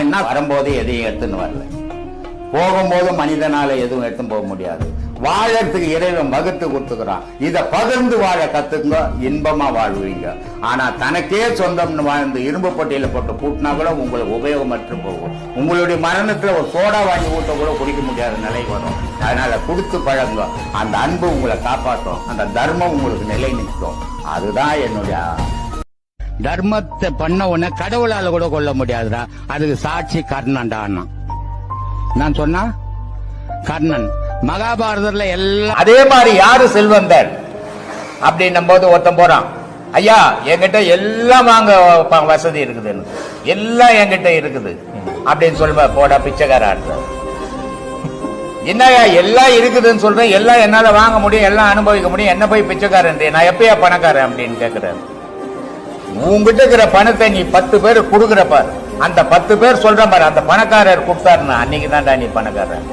வரும்போது எதையும் எடுத்துன்னு வரல. போகும்போது மனிதனால எதுவும் எடுத்துன்னு போக முடியாது. வாழறதுக்கு இறைவன் வகுத்து கொடுத்துக்கிறான். இதை பகிர்ந்து வாழ கத்துக்குங்க இன்பமா வாழ்வீங்க. ஆனா தனக்கே சொந்தம்னு வாழ்ந்து இரும்பு பட்டியல போட்டு கூட்டினா கூட உங்களுக்கு உபயோகமற்று போகும். உங்களுடைய மரணத்துல ஒரு சோடா வாங்கி ஊட்ட கூட குடிக்க முடியாத நிலை வரும். அதனால கொடுத்து பழங்க. அந்த அன்பு உங்களை காப்பாற்றும். அந்த தர்மம் உங்களுக்கு நிலை நிற்கும் அதுதான் என்னுடைய தர்மத்தை பண்ண உடனே கடவுளால கூட கொல்ல முடியாதுடா. அதுக்கு சாட்சி கர்ணன்டான்னா நான் சொன்னா? கர்ணன். மகாபாரதத்துல எல்லாம் அதே மாதிரி யாரு செல்வந்தர்? அப்படின்னும் போது ஒருத்தன் போறான். ஐயா என்கிட்ட எல்லாம் வாங்க வசதி இருக்குதுன்னு எல்லாம் என்கிட்ட இருக்குது. அப்படின்னு சொல்லுவ போடா பிச்சைக்கார அர்த்தம் என்னய்யா எல்லாம் இருக்குதுன்னு சொல்றேன் எல்லாம் என்னால வாங்க முடியும் எல்லாம் அனுபவிக்க முடியும் என்ன போய் பிச்சைக்காரன் நான் எப்பயா பணக்காரன் அப்படின்னு கேக்குறாரு. உங்ககிட்ட இருக்கிற பணத்தை நீ பத்து பேர் கொடுக்குறப்ப அந்த பத்து பேர் சொல்ற பாரு அந்த பணக்காரர் கொடுத்தாருன்னா அன்னைக்கு தான்டா நீ பணக்காரன்